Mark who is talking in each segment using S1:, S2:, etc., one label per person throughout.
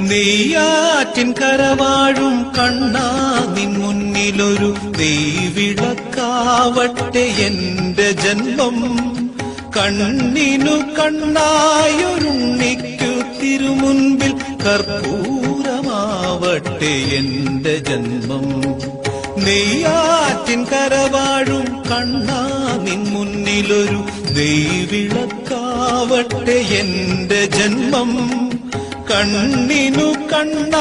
S1: നെയ്യാറ്റിൻ കരവാഴും കണ്ണാ നിൻ മുന്നിലൊരു നെയ്വിളക്കാവട്ടെ എന്റെ ജന്മം. കണ്ണിനു കണ്ണായൊരുണ്ണിക്കു തിരുമുൻപിൽ കർപ്പൂരമാവട്ടെ എന്റെ ജന്മം. നെയ്യാറ്റിൻ കരവാഴും കണ്ണാ നിൻ മുന്നിലൊരു ദൈവിളക്കാവട്ടെ എന്റെ ജന്മം. കണ്ണിനു കണ്ണായൊരുണ്ണിക്കു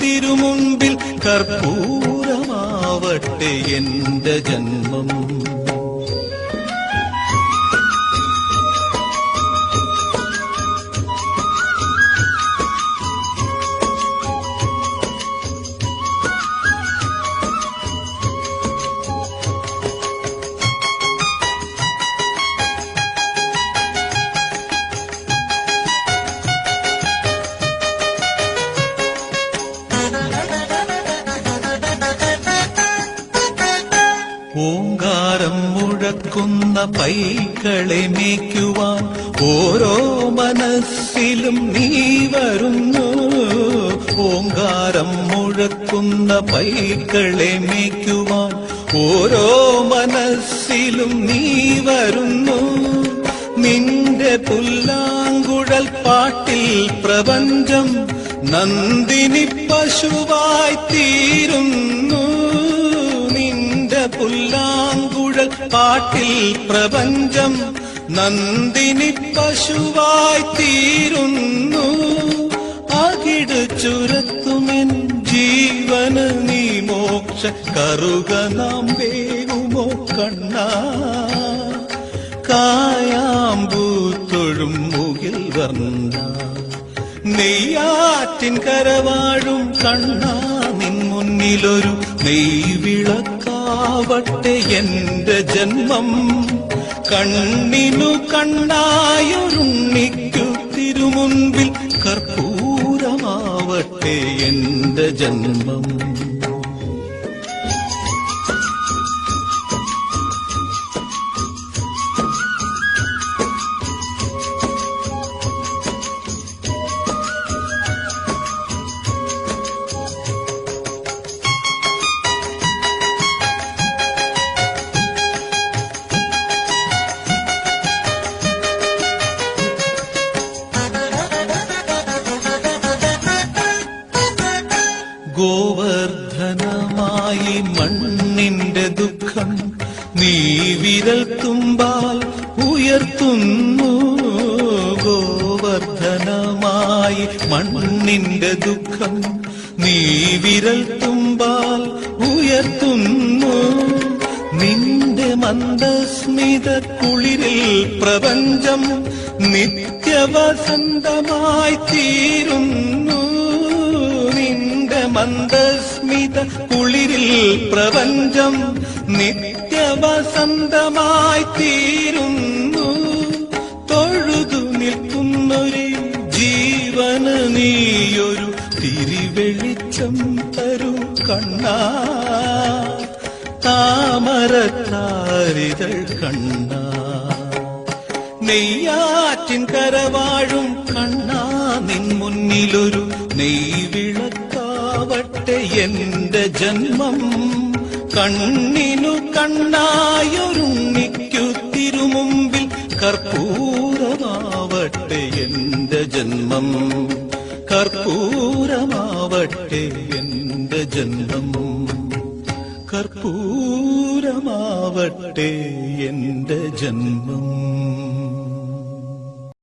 S1: തിരുമുമ്പിൽ കർപ്പൂരമാവട്ടെ എന്റെ ജന്മം. ഓങ്കാരം മുഴക്കുന്ന പൈക്കളെ മേയ്ക്കുവാൻ ഓരോ മനസ്സിലും നീ വരുന്നു. ഓങ്കാരം മുഴക്കുന്ന പൈക്കളെ മേയ്ക്കുവാൻ ഓരോ മനസ്സിലും നീ വരുന്നു. നിന്റെ പുല്ലാങ്കുഴൽ പാട്ടിൽ പ്രപഞ്ചം നന്ദിനി പശുവായി തീരുന്നു. പുല്ലാങ്കുഴൽ പാട്ടിൽ പ്രപഞ്ചം നന്ദിനി പശുവായി തീരുന്നു. അകിട് ചുരത്തുമെൻ ജീവന് നീ മോക്ഷ കറുക നാം വേകുമോ കണ്ണാ? കായാമ്പൂത്തൊഴും മുകിൽ വർണ. നെയ്യാറ്റിൻ കരവാഴും കണ്ണ. നിൻ മുന്നിലൊരു നെയ്വിളക്കാവട്ടെ എന്റെ ജന്മം കണ്ണിനു കണ്ണായൊരുണ്ണിക്കു തിരുമുൻപിൽ കർപ്പൂരമാവട്ടെ എന്റെ ജന്മം. ഗോവർദ്ധനമായി മണ്ണിന്റെ ദുഃഖം നീ വിരൽ തുമ്പാൽ ഉയർത്തുന്നു. ഗോവർദ്ധനമായി മണ്ണിന്റെ ദുഃഖം നീ വിരൽ തുമ്പാൽ ഉയർത്തുന്നു. നിന്റെ മന്ദസ്മിത കുളിരിൽ പ്രപഞ്ചം നിത്യവസന്തമായി തീരുന്നു. മന്ദസ്മിത കുളിരിൽ പ്രപഞ്ചം നിത്യവസന്തമായി തീരുന്നു. തൊഴുതു നിൽക്കുന്നൊരു ജീവന നീയൊരു തിരിവെളിച്ചം തരൂ കണ്ണാ. താമരത്താരിതൾ കണ്ണാ. നെയ്യാറ്റിൻ കരവാഴും കണ്ണാ. നിൻ മുന്നിലൊരു നെയ്വിളക്കാവട്ടെ എന്റെ ജന്മം. കണ്ണിനു കണ്ണായൊരുണ്ണിക്കു തിരുമുമ്പിൽ കർപ്പൂരമാവട്ടെ എന്റെ ജന്മം. കർപ്പൂരമാവട്ടെ എന്റെ ജന്മം. കർപ്പൂരമാവട്ടെ എന്റെ ജന്മം.